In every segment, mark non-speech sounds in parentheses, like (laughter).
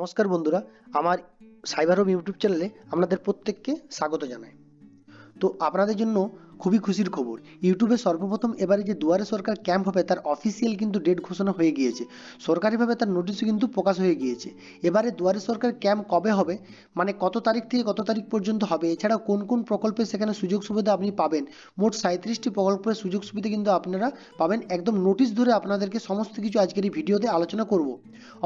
নমস্কার বন্ধুরা আমার সাইবার হোম ইউটিউব চ্যানেলে আপনাদের প্রত্যেককে স্বাগত জানাই। তো আপনাদের জন্য খুবই খুশির খবর। ইউটিউবে সর্বপ্রথম এবারে যে দুয়ারে সরকার ক্যাম্প হবে, তার অফিসিয়াল কিন্তু ডেট ঘোষণা হয়ে গিয়েছে। সরকারিভাবে তার নোটিশও কিন্তু প্রকাশ হয়ে গিয়েছে। এবারে দুয়ারে সরকার ক্যাম্প কবে হবে? মানে কত তারিখ থেকে কত তারিখ পর্যন্ত হবে? এছাড়া কোন কোন প্রকল্পে সেখানে সুযোগ সুবিধা আপনি পাবেন? মোট সাঁত্রিশটি প্রকল্পের সুযোগ সুবিধা কিন্তু আপনারা পাবেন। একদম নোটিশ ধরে আপনাদেরকে সমস্ত কিছু আজকের এই ভিডিওতে আলোচনা করব।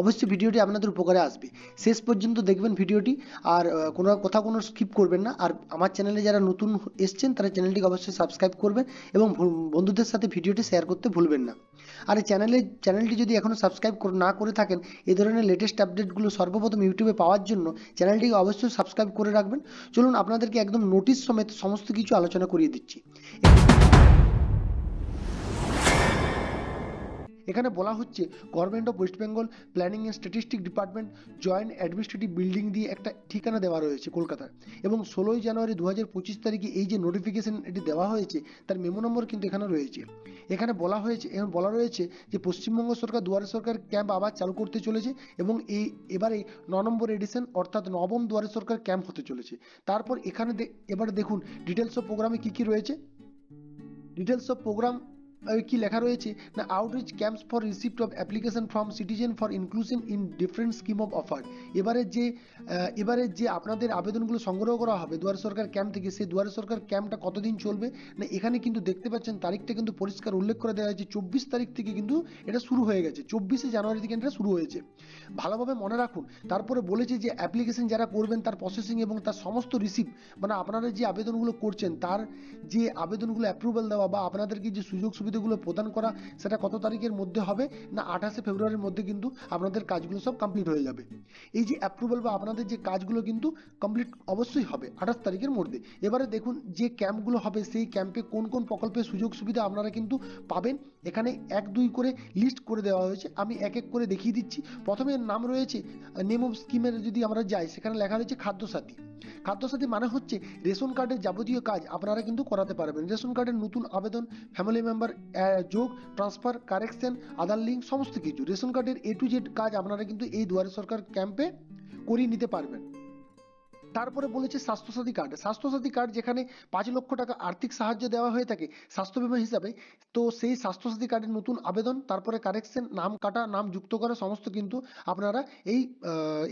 অবশ্যই ভিডিওটি আপনাদের উপকারে আসবে। শেষ পর্যন্ত দেখবেন ভিডিওটি। আর কোনো কোথাও কোনো স্কিপ করবেন না। আর আমার চ্যানেলে যারা নতুন এসছেন, তারা চ্যানেলটিকে অবশ্যই সাবস্ক্রাইব করবেন এবং বন্ধুদের সাথে ভিডিওটি শেয়ার করতে ভুলবেন না। আর এই চ্যানেলে চ্যানেলটি যদি এখনও সাবস্ক্রাইব না করে থাকেন এই ধরনের লেটেস্ট আপডেটগুলো সর্বপ্রথম ইউটিউবে পাওয়ার জন্য চ্যানেলটিকে অবশ্যই সাবস্ক্রাইব করে রাখবেন। চলুন আপনাদেরকে একদম নোটিশ সমেত সমস্ত কিছু আলোচনা করিয়ে দিচ্ছি। এখানে বলা হচ্ছে government of West Bengal planning and statistic department joint administrative building দিয়ে একটা ঠিকানা দেওয়া রয়েছে কলকাতায়। এবং ষোলোই জানুয়ারি দু হাজার পঁচিশ তারিখে এই যে নোটিফিকেশন এটি দেওয়া হয়েছে, তার মেমো নম্বর কিন্তু এখানে রয়েছে। এখানে বলা হয়েছে এবং বলা রয়েছে যে পশ্চিমবঙ্গ সরকার, দুয়ারে সরকার ক্যাম্প আবার চালু করতে চলেছে এবং এই, এবারে ন নম্বর এডিশন অর্থাৎ নবম দুয়ারে সরকার ক্যাম্প হতে চলেছে। তারপর এখানে এবারে দেখুন ডিটেলস অফ প্রোগ্রামে কী কী রয়েছে? ডিটেলস অফ প্রোগ্রাম কি লেখা রয়েছে? না outreach camps for receipt of application from citizen for inclusion in different scheme of offer এবারে যে এবারে যে আপনাদের আবেদনগুলো সংগ্রহ করা হবে, দুয়ারে সরকার ক্যাম্প থেকে, সেই দুয়ারে সরকার ক্যাম্পটা কতদিন চলবে? না, এখানে কিন্তু দেখতে পাচ্ছেন তারিখটা কিন্তু পরিষ্কার উল্লেখ করে দেওয়া হয়েছে, চব্বিশ তারিখ থেকে কিন্তু এটা শুরু হয়ে গেছে, চব্বিশে জানুয়ারি থেকে এটা শুরু হয়েছে। ভালোভাবে মনে রাখুন, তারপরে বলেছে যে অ্যাপ্লিকেশন যারা করবেন, তার প্রসেসিং এবং তার সমস্ত রিসিভ মানে আপনারা যে আবেদনগুলো করছেন, তার যে আবেদনগুলো অ্যাপ্রুভাল দেওয়া বা আপনাদেরকে যে সুযোগ সুবিধাগুলো প্রদান করা সেটা কত তারিখের মধ্যে হবে না আঠাশে ফেব্রুয়ারির মধ্যে কিন্তু আপনাদের কাজগুলো সব কমপ্লিট হয়ে যাবে। এই যে অ্যাপ্রুভাল বা আপনাদের যে কাজগুলো কিন্তু কমপ্লিট অবশ্যই হবে আঠাশ তারিখের মধ্যে। এবারে দেখুন যে ক্যাম্পগুলো হবে সেই ক্যাম্পে কোন কোন প্রকল্পের সুযোগ সুবিধা আপনারা কিন্তু পাবেন। এখানে এক দুই করে লিস্ট করে দেওয়া হয়েছে। আমি এক এক করে দেখিয়ে দিচ্ছি। প্রথমে নাম রয়েছে নেম অফ স্কিমের যদি আমরা যাই, সেখানে লেখা রয়েছে খাদ্যসাথী। খাদ্যসাথী মানে হচ্ছে রেশন কার্ডের যাবতীয় কাজ আপনারা কিন্তু করাতে পারবেন। রেশন কার্ডের নতুন আবেদন ফ্যামিলি মেম্বার যোগ ট্রান্সফার কারেকশন আধার লিঙ্ক সমস্ত কিছু। রেশন কার্ডের এ টু জেড কাজ আপনারা কিন্তু এই দুয়ারে সরকার ক্যাম্পে করিয়ে নিতে পারবেন। তারপরে বলেছে স্বাস্থ্যসাথী কার্ড। স্বাস্থ্যসাথী কার্ড যেখানে পাঁচ লক্ষ টাকা আর্থিক সাহায্য দেওয়া হয়ে থাকে স্বাস্থ্য বিমা হিসাবে, তো সেই স্বাস্থ্যসাথী কার্ডের নতুন আবেদন, তারপরে কারেকশন নাম কাটা, নাম যুক্ত করা, সমস্ত কিন্তু আপনারা এই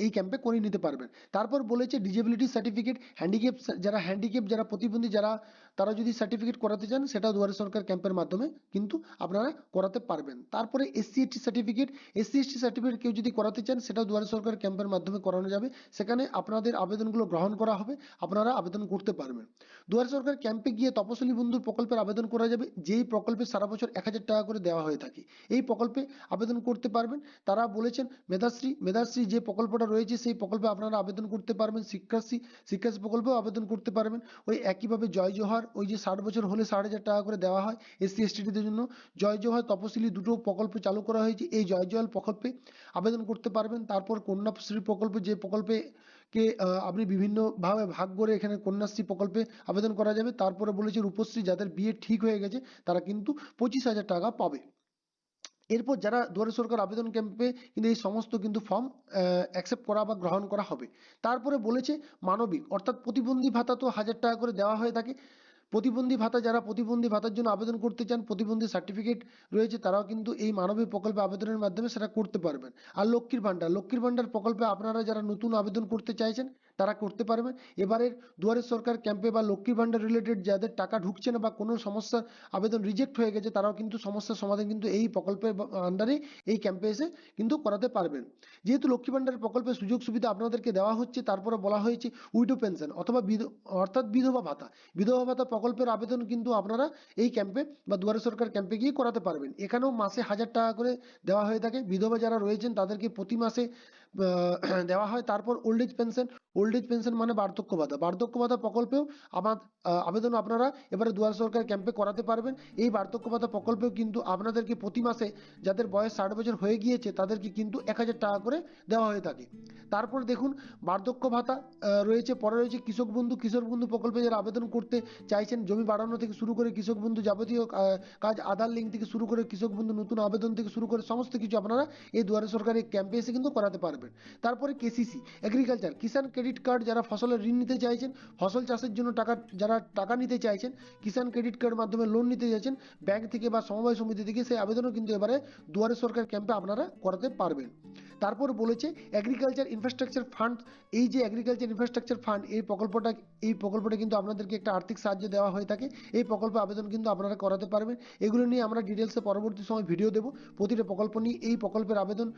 এই ক্যাম্পে করে নিতে পারবেন। তারপর বলেছে ডিজেবিলিটি সার্টিফিকেট হ্যান্ডিক্যাপ যারা হ্যান্ডিক্যাপ যারা প্রতিবন্ধী, যারা তারা যদি সার্টিফিকেট করাতে চান, সেটা দুয়ারে সরকার ক্যাম্পের মাধ্যমে কিন্তু আপনারা করাতে পারবেন। তারপরে SC ST certificate SC ST certificate কেউ যদি করাতে চান সেটা দুয়ারে সরকার ক্যাম্পের মাধ্যমে করানো যাবে। সেখানে আপনাদের আবেদনগুলো গ্রহণ করা হবে, আপনারা আবেদন করতে পারবেন। দুয়ারে সরকার ক্যাম্পে গিয়ে তপশিলি বন্ধুর প্রকল্পের আবেদন করা যাবে, যেই প্রকল্পে সারা বছর এক হাজার টাকা করে দেওয়া হয়ে থাকে। এই প্রকল্পে আবেদন করতে পারবেন। তারা বলেছেন, মেধাশ্রী মেধাশ্রী যে প্রকল্পটা রয়েছে, সেই প্রকল্পে আপনারা আবেদন করতে পারবেন। শিক্ষাশ্রী শিক্ষাশ্রী প্রকল্পেও আবেদন করতে পারবেন। ওই একইভাবে জয় জোহার ওই যে ষাট বছর হলে ষাট হাজার টাকা করে দেওয়া হয় এসসি এসটিদের জন্য। জয় জোহার তপশিলি দুটো প্রকল্প চালু করা হয়েছে। এই জয় জোহার প্রকল্পে আবেদন করতে পারবেন। তারপর কন্যাশ্রী প্রকল্প যে প্রকল্পে কে আপনি বিভিন্নভাবে ভাগ করে এখানে কন্যাশ্রী প্রকল্পে আবেদন করা যাবে। তারপরে বলেছে রূপশ্রী যাদের বিয়ে ঠিক হয়ে গেছে, তারা কিন্তু পঁচিশ হাজার টাকা পাবে। এরপর যারা দুয়ারে সরকার আবেদন ক্যাম্পে কিন্তু এই সমস্ত কিন্তু ফর্ম অ্যাকসেপ্ট করা বা গ্রহণ করা হবে। তারপরে বলেছে মানবিক, অর্থাৎ প্রতিবন্ধী ভাতা তো হাজার টাকা করে দেওয়া হয়ে থাকে। প্রতিবন্ধী ভাতা, যারা প্রতিবন্ধী ভাতার জন্য আবেদন করতে চান, প্রতিবন্ধী সার্টিফিকেট রয়েছে, তারাও কিন্তু এই মানবিক প্রকল্পে আবেদনের মাধ্যমে সেটা করতে পারবেন। আর লক্ষ্মীর ভাণ্ডার লক্ষ্মীর ভাণ্ডার প্রকল্পে আপনারা যারা নতুন আবেদন করতে চাইছেন তারা করতে পারবেন এবারের দুয়ারে সরকার ক্যাম্পে বা লক্ষ্মীর ভাণ্ডার রিলেটেড যাদের টাকা ঢুকছে না বা কোনো সমস্যার আবেদন রিজেক্ট হয়ে গেছে, তারাও কিন্তু সমস্যার সমাধান কিন্তু এই প্রকল্পের আন্ডারে এই ক্যাম্পে এসে কিন্তু করাতে পারবেন। যেহেতু লক্ষ্মী ভাণ্ডার প্রকল্পের সুযোগ সুবিধা আপনাদেরকে দেওয়া হচ্ছে, তারপরে বলা হয়েছে উইডো পেনশন অথবা অর্থাৎ বিধবা ভাতা। বিধবা ভাতা প্রকল্পের আবেদন কিন্তু আপনারা এই ক্যাম্পে বা দুয়ারে সরকার ক্যাম্পে গিয়ে করাতে পারবেন। এখানেও মাসে হাজার টাকা করে দেওয়া হয়ে থাকে। বিধবা যারা রয়েছেন, তাদেরকে প্রতি মাসে (clears throat) দেওয়া হয়। তারপর old age pension old age pension মানে বার্ধক্য ভাতা বার্ধক্য ভাতা প্রকল্পেও আমার আবেদন আপনারা এবারে দুয়ারে সরকার ক্যাম্পে করাতে পারবেন। এই বার্ধক্য ভাতা প্রকল্পেও কিন্তু আপনাদেরকে প্রতি মাসে যাদের বয়স ষাট বছর হয়ে গিয়েছে, তাদেরকে কিন্তু এক হাজার টাকা করে দেওয়া হয়ে থাকে। তারপর দেখুন, বার্ধক্য ভাতা রয়েছে। পরে রয়েছে কৃষক বন্ধু। কৃষক বন্ধু প্রকল্পে যারা আবেদন করতে চাইছেন, জমি বাড়ানো থেকে শুরু করে কৃষক বন্ধু যাবতীয় কাজ, আধার লিঙ্ক থেকে শুরু করে কৃষক বন্ধু নতুন আবেদন থেকে শুরু করে সমস্ত কিছু আপনারা এই দুয়ারে সরকারি ক্যাম্পে এসে কিন্তু করাতে পারবেন। পারবেন তারপরে KCC agriculture Kisan credit card যারা ফসলের ঋণ নিতে চাইছেন, ফসল চাষের জন্য টাকা, যারা টাকা নিতে চাইছেন, কিষাণ ক্রেডিট কার্ড মাধ্যমে লোন নিতে চাইছেন ব্যাংক থেকে বা সমবায় সমিতি থেকে সেই আবেদনও কিন্তু এবারে দুয়ারে সরকার ক্যাম্পে আপনারা করাতে পারবেন। তারপর বলেছে এগ্রিকালচার ইনফ্রাস্ট্রাকচার ফান্ড এই যে এগ্রিকালচার ইনফ্রাস্ট্রাকচার ফান্ড এই প্রকল্পটা এই প্রকল্পটা কিন্তু আপনাদেরকে একটা আর্থিক সাহায্য দেওয়া হয়ে থাকে। এই প্রকল্পে আবেদন কিন্তু আপনারা করাতে পারবেন। এগুলো নিয়ে আমরা ডিটেলসে পরবর্তী সময় ভিডিও দেবো। প্রতিটা প্রকল্প নিয়ে এই প্রকল্পের আবেদন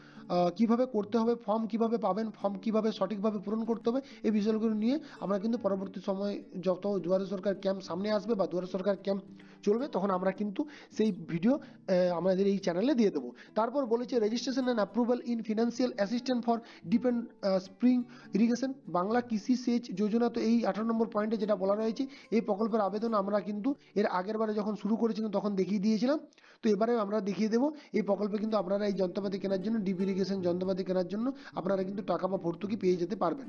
কীভাবে করতে হবে ফর্ম কীভাবে পাবেন ফর্ম কীভাবে সঠিকভাবে পূরণ করতে হবে, এই বিষয়গুলো নিয়ে আমরা কিন্তু পরবর্তী সময় যত দুয়ারে সরকার ক্যাম্প সামনে আসবে বা দুয়ারে সরকার ক্যাম্প চলবে, তখন আমরা কিন্তু সেই ভিডিও আমাদের এই চ্যানেলে দিয়ে দেবো। তারপর বলেছে registration and approval in financial assistant for depend spring irrigation Bangla Krishi Sech Yojana তো এই আঠারো নম্বর পয়েন্টে যেটা বলা রয়েছে, এই প্রকল্পের আবেদন আমরা কিন্তু এর আগের বারে যখন শুরু করেছিলাম, তখন দেখিয়ে দিয়েছিলাম। তো এবারে আমরা দেখিয়ে দেবো। এই প্রকল্পে কিন্তু আপনারা এই যন্ত্রপাতি কেনার জন্য ডিপ ইরিগেশন যন্ত্রপাতি কেনার জন্য আপনারা কিন্তু টাকা বা ভর্তুকি পেয়ে যেতে পারবেন।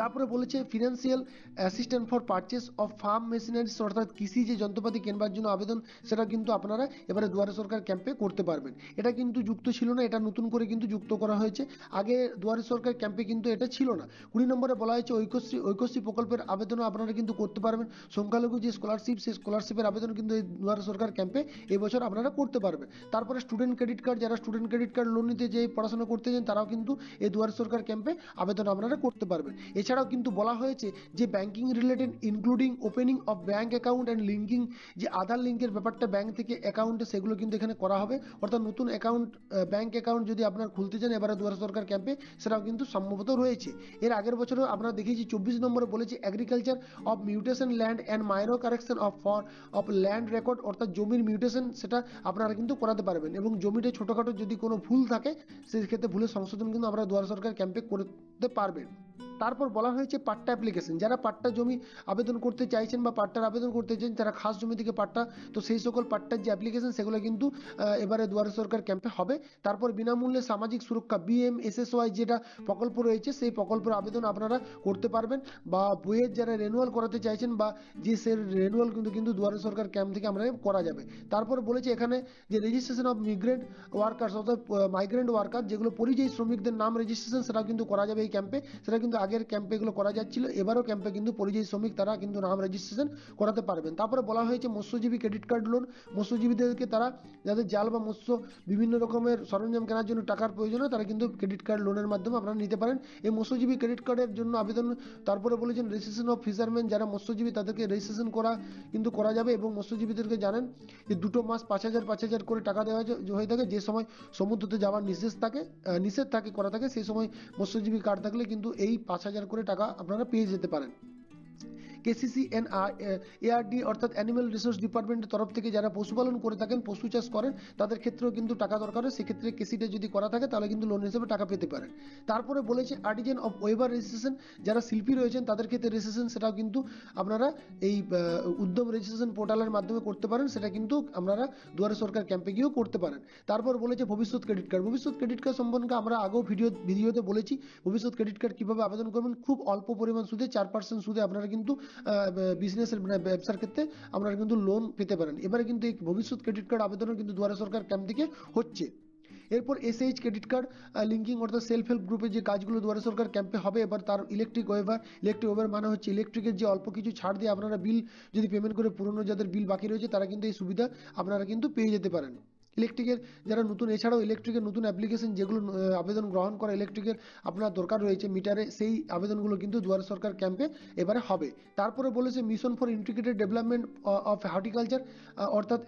তারপরে বলেছে financial assistant for purchase of farm machineries অর্থাৎ কৃষি যে যন্ত্রপাতি কেনবার জন্য আবেদন, সেটা কিন্তু আপনারা এবারে দুয়ারে সরকার ক্যাম্পে করতে পারবেন। এটা কিন্তু যুক্ত ছিল না, এটা নতুন করে কিন্তু যুক্ত করা হয়েছে। আগে দুয়ারে সরকার ক্যাম্পে কিন্তু এটা ছিল না। কুড়ি নম্বরে বলা হয়েছে, ঐক্যশ্রী ঐক্যশ্রী প্রকল্পের আবেদনও আপনারা কিন্তু করতে পারবেন। সংখ্যালঘু যে স্কলারশিপ সেই স্কলারশিপের আবেদন কিন্তু এই দুয়ারে সরকার ক্যাম্পে এবছর আপনারা করতে পারবেন। তারপরে স্টুডেন্ট ক্রেডিট কার্ড যারা স্টুডেন্ট ক্রেডিট কার্ড লোন নিতে যে পড়াশোনা করতে চান তারাও কিন্তু এই দুয়ারে সরকার ক্যাম্পে আবেদন আপনারা করতে পারবেন। এছাড়াও কিন্তু বলা হয়েছে যে banking related including opening of bank account and linking যে আধার লিঙ্কের ব্যাপারটা ব্যাংক থেকে অ্যাকাউন্টে সেগুলো কিন্তু এখানে করা হবে। অর্থাৎ নতুন অ্যাকাউন্ট ব্যাংক অ্যাকাউন্ট যদি আপনার খুলতে চান এবারে দুয়ার সরকার ক্যাম্পে সেটাও কিন্তু সম্ভবত রয়েছে। এর আগের বছরও আমরা দেখেছি চব্বিশ নম্বরে বলেছে agriculture of mutation land and minor correction of for of land record অর্থাৎ জমির মিউটেশন সেটা আপনারা কিন্তু করাতে পারবেন। এবং জমিতে ছোটোখাটো যদি কোনো ভুল থাকে সেক্ষেত্রে ভুলের সংশোধন কিন্তু আপনারা দুয়ারে সরকার ক্যাম্পে করতে পারবেন। তারপর বলা হয়েছে পাট্টা অ্যাপ্লিকেশন যারা পাট্টা জমি আবেদন করতে চাইছেন বা পাট্টার আবেদন করতে চাইছেন, যারা খাস জমি থেকে পাট্টা, তো সেই সকল পাট্টার যে অ্যাপ্লিকেশন সেগুলো কিন্তু এবারে দুয়ারে সরকার ক্যাম্পে হবে। তারপর বিনামূল্যে সামাজিক সুরক্ষা বিএম এসএসওয়াই যেটা প্রকল্প রয়েছে, সেই প্রকল্পের আবেদন আপনারা করতে পারবেন বা বইয়ের যারা রেনুয়াল করাতে চাইছেন বা যে সে রেনুয়াল কিন্তু কিন্তু দুয়ারে সরকার ক্যাম্প থেকে আমরা করা যাবে। তারপর বলেছে এখানে যে রেজিস্ট্রেশন অফ মিগ্রেন্ট ওয়ার্কার্স অর্থাৎ মাইগ্রেন্ট ওয়ার্কার যেগুলো পরিযায়ী শ্রমিকদের নাম রেজিস্ট্রেশন সেটাও কিন্তু করা যাবে এই ক্যাম্পে সেটা কিন্তু আগের ক্যাম্পে এগুলো করা যাচ্ছিল। এবারও ক্যাম্পে কিন্তু পরিযায়ী শ্রমিক তারা কিন্তু নাম রেজিস্ট্রেশন করাতে পারবেন। তারপরে বলা হয়েছে মৎস্যজীবী ক্রেডিট কার্ড লোন মৎস্যজীবীদেরকে তারা যাদের জাল বা মৎস্য বিভিন্ন রকমের সরঞ্জাম কেনার জন্য টাকার প্রয়োজন হয়, তারা কিন্তু ক্রেডিট কার্ড লোনের মাধ্যমে আপনারা নিতে পারেন। এই মৎস্যজীবী ক্রেডিট কার্ডের জন্য আবেদন, তারপরে বলেছেন রেজিস্ট্রেশন অফ ফিশারম্যান যারা মৎস্যজীবী তাদেরকে রেজিস্ট্রেশন করা কিন্তু করা যাবে এবং মৎস্যজীবীদেরকে জানেন যে দুটো মাস পাঁচ হাজার পাঁচ হাজার করে টাকা দেওয়া হয়ে থাকে যে সময় সমুদ্রতে যাওয়ার নিষেধ থাকে নিষেধ থাকে, করা থাকে, সেই সময় মৎস্যজীবী কার্ড থাকলে কিন্তু এই পাঁচ হাজার করে টাকা আপনারা পেয়ে যেতে পারেন। কেসিসি এন এআরডি অর্থাৎ অ্যানিম্যাল রিসোর্স ডিপার্টমেন্টের তরফ থেকে যারা পশুপালন করে থাকেন, পশু চাষ করেন, তাদের ক্ষেত্রেও কিন্তু টাকা দরকার হয়। সেক্ষেত্রে কেসিটা যদি করা থাকে, তাহলে কিন্তু লোন হিসেবে টাকা পেতে পারেন। তারপরে বলেছে আর্টিজেন অফ ওয়েবার রেজিস্ট্রেশন যারা শিল্পী রয়েছেন, তাদের ক্ষেত্রে রেজিস্ট্রেশন সেটাও কিন্তু আপনারা এই উদ্যম রেজিস্ট্রেশন পোর্টালের মাধ্যমে করতে পারেন। সেটা কিন্তু আপনারা দুয়ারে সরকার ক্যাম্পে গিয়েও করতে পারেন। তারপর বলেছে Bhabishyat credit card Bhabishyat credit card সম্পর্কে আমরা আগেও ভিডিও ভিডিওতে বলেছি। ভবিষ্যৎ ক্রেডিট কার্ড কীভাবে আবেদন করবেন? খুব অল্প পরিমাণ সুদে, চার পার্সেন্ট সুদে আপনারা কিন্তু বিজনেসের মানে ব্যবসার ক্ষেত্রে আপনারা কিন্তু লোন পেতে পারেন। এবারে কিন্তু এই ভবিষ্যৎ ক্রেডিট কার্ড আবেদনও কিন্তু দুয়ারে সরকার ক্যাম্প থেকে হচ্ছে। এরপর এসএইচ ক্রেডিট কার্ড লিঙ্কিং অর্থাৎ সেলফ হেল্প গ্রুপের যে কাজগুলো দুয়ারে সরকার ক্যাম্পে হবে, এবার তার ইলেকট্রিক ওয়েভার ইলেকট্রিক ওয়েভার মানে হচ্ছে ইলেকট্রিকের যে অল্প কিছু ছাড় দিয়ে আপনারা বিল যদি পেমেন্ট করে পুরনো যাদের বিল বাকি রয়েছে, তারা কিন্তু এই সুবিধা আপনারা কিন্তু পেয়ে যেতে পারেন। ইলেকট্রিকের যারা নতুন, এছাড়াও ইলেকট্রিকের নতুন অ্যাপ্লিকেশন যেগুলো আবেদন গ্রহণ করা ইলেকট্রিকের আপনার দরকার রয়েছে মিটারে সেই আবেদনগুলো কিন্তু দুয়ারে সরকার ক্যাম্পে এবারে হবে। তারপরে বলেছে mission for integrated development of horticulture অর্থাৎ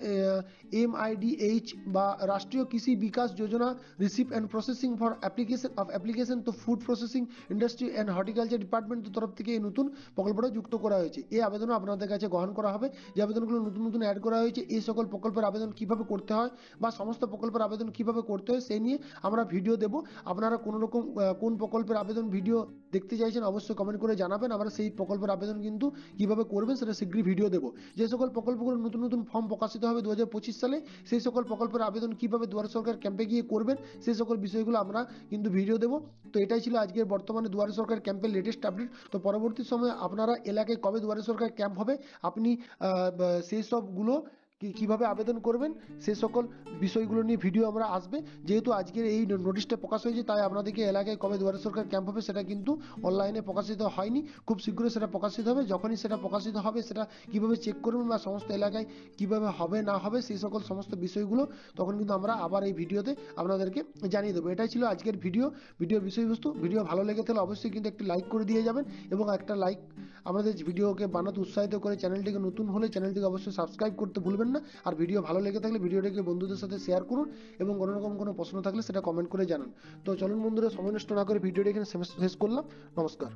এমআইডিএইচ বা Rashtriya Krishi Vikas Yojana receive and processing for application of application to food processing industry and horticulture ডিপার্টমেন্টের তরফ থেকে এই নতুন প্রকল্পটা যুক্ত করা হয়েছে। এই আবেদনও আপনাদের কাছে গ্রহণ করা হবে। যে আবেদনগুলো নতুন নতুন অ্যাড করা হয়েছে, এই সকল প্রকল্পের আবেদন কীভাবে করতে হয় বা সমস্ত প্রকল্পের আবেদন কীভাবে করতে হয়, সেই নিয়ে আমরা ভিডিও দেব। আপনারা কোনো রকম কোন প্রকল্পের আবেদন ভিডিও দেখতে চাইছেন, অবশ্যই কমেন্ট করে জানাবেন। আমরা সেই প্রকল্পের আবেদন কিন্তু কীভাবে করবেন, সেটা শীঘ্রই ভিডিও দেবো। যে সকল প্রকল্পগুলো নতুন নতুন ফর্ম প্রকাশিত হবে দু হাজার পঁচিশ সালে, সেই সকল প্রকল্পের আবেদন কীভাবে দুয়ারে সরকার ক্যাম্পে গিয়ে করবেন, সেই সকল বিষয়গুলো আমরা কিন্তু ভিডিও দেবো। তো এটাই ছিল আজকের বর্তমানে দুয়ারে সরকার ক্যাম্পের লেটেস্ট আপডেট তো পরবর্তী সময়ে আপনারা এলাকায় কবে দুয়ারে সরকার ক্যাম্প হবে, আপনি সেই সবগুলো কীভাবে আবেদন করবেন, সে সকল বিষয়গুলো নিয়ে ভিডিও আমরা আসবে। যেহেতু আজকের এই নোটিশটা প্রকাশ হয়েছে, তাই আপনাদেরকে এলাকায় কবে দুয়ারে সরকার ক্যাম্প হবে সেটা কিন্তু অনলাইনে প্রকাশিত হয়নি। খুব শীঘ্রই সেটা প্রকাশিত হবে। যখনই সেটা প্রকাশিত হবে, সেটা কীভাবে চেক করবেন বা সমস্ত এলাকায় কীভাবে হবে, না হবে, সেই সকল সমস্ত বিষয়গুলো তখন কিন্তু আমরা আবার এই ভিডিওতে আপনাদেরকে জানিয়ে দেবো। এটাই ছিল আজকের ভিডিও ভিডিওর বিষয়বস্তু। ভিডিও ভালো লেগে থাকলে অবশ্যই কিন্তু একটি লাইক করে দিয়ে যাবেন এবং একটা লাইক আমাদের ভিডিওকে বানাতে উৎসাহিত করে চ্যানেলটিকে নতুন হলে চ্যানেলটিকে অবশ্যই সাবস্ক্রাইব করতে ভুলবেন না। আর ভিডিও ভালো লেগে থাকলে ভিডিওটাকে বন্ধুদের সাথে শেয়ার করুন এবং কোনো রকম কোনো প্রশ্ন থাকলে সেটা কমেন্ট করে জানান। তো চলুন বন্ধুরা, সময় নষ্ট না করে ভিডিওটি এখানে শেষ করলাম। নমস্কার।